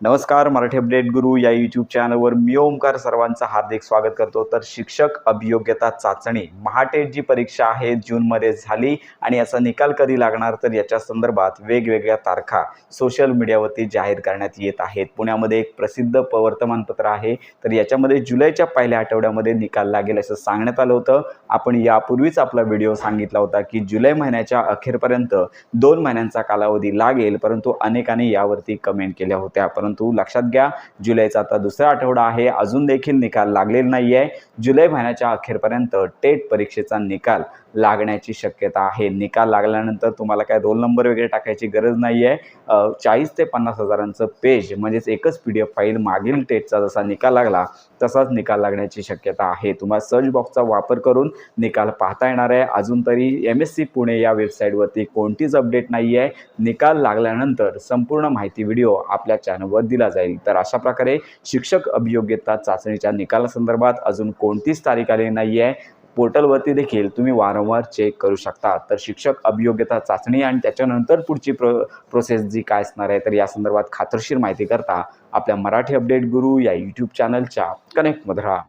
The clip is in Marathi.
नमस्कार मराठी अपडेट गुरु या यूट्यूब चॅनलवर मी ओमकार सर्वांचं हार्दिक स्वागत करतो. तर शिक्षक अभियोग्यता चाचणी महाटेट जी परीक्षा आहे जूनमध्ये झाली आणि याचा निकाल कधी लागणार? तर याच्या संदर्भात वेगवेगळ्या तारखा सोशल मीडियावरती जाहीर करण्यात येत आहेत. पुण्यामध्ये एक प्रसिद्ध प वर्तमानपत्र आहे. तर याच्यामध्ये जुलैच्या पहिल्या आठवड्यामध्ये निकाल लागेल असं सांगण्यात आलं होतं. आपण यापूर्वीच आपला व्हिडिओ सांगितला होता की जुलै महिन्याच्या अखेरपर्यंत दोन महिन्यांचा कालावधी लागेल परंतु अनेकांनी यावरती कमेंट केल्या होत्या. परंतु लक्षात घ्या जुलैचा आता दुसरा आठवडा आहे. अजून देखील निकाल लागलेला नाही आहे जुलै महिन्याच्या अखेरपर्यंत टेट परीक्षेचा निकाल लागण्याची शक्यता आहे. निकाल लागल्यानंतर तुम्हाला काय रोल नंबर वगैरे टाकायची गरज नाही आहे चाळीस ते पन्नास हजारांचं पेज म्हणजेच एकच पी डी एफ फाईल मागील टेटचा जसा निकाल लागला तसाच निकाल लागण्याची शक्यता आहे. तुम्हाला सर्च बॉक्सचा वापर करून निकाल पाहता येणार आहे. अजून तरी एम एस सी पुणे या वेबसाईटवरती कोणतीच अपडेट नाही आहे निकाल लागल्यानंतर संपूर्ण माहिती व्हिडिओ आपल्या चॅनलवर दिला जाईल. तर अशा प्रकारे शिक्षक अभियोग्यता चाचणीच्या निकालासंदर्भात अजून कोणतीच तारीख आलेली नाही आहे पोर्टलवरती देखील तुम्ही वारंवार चेक करू शकता. तर शिक्षक अभियोग्यता चाचणी आणि त्याच्यानंतर पुढची प्रो प्रोसेस जी काय असणार आहे तर या संदर्भात खात्रशीर माहिती करता आपल्या मराठी अपडेट गुरु या यूट्यूब चॅनलच्या कनेक्टमध्ये राहा.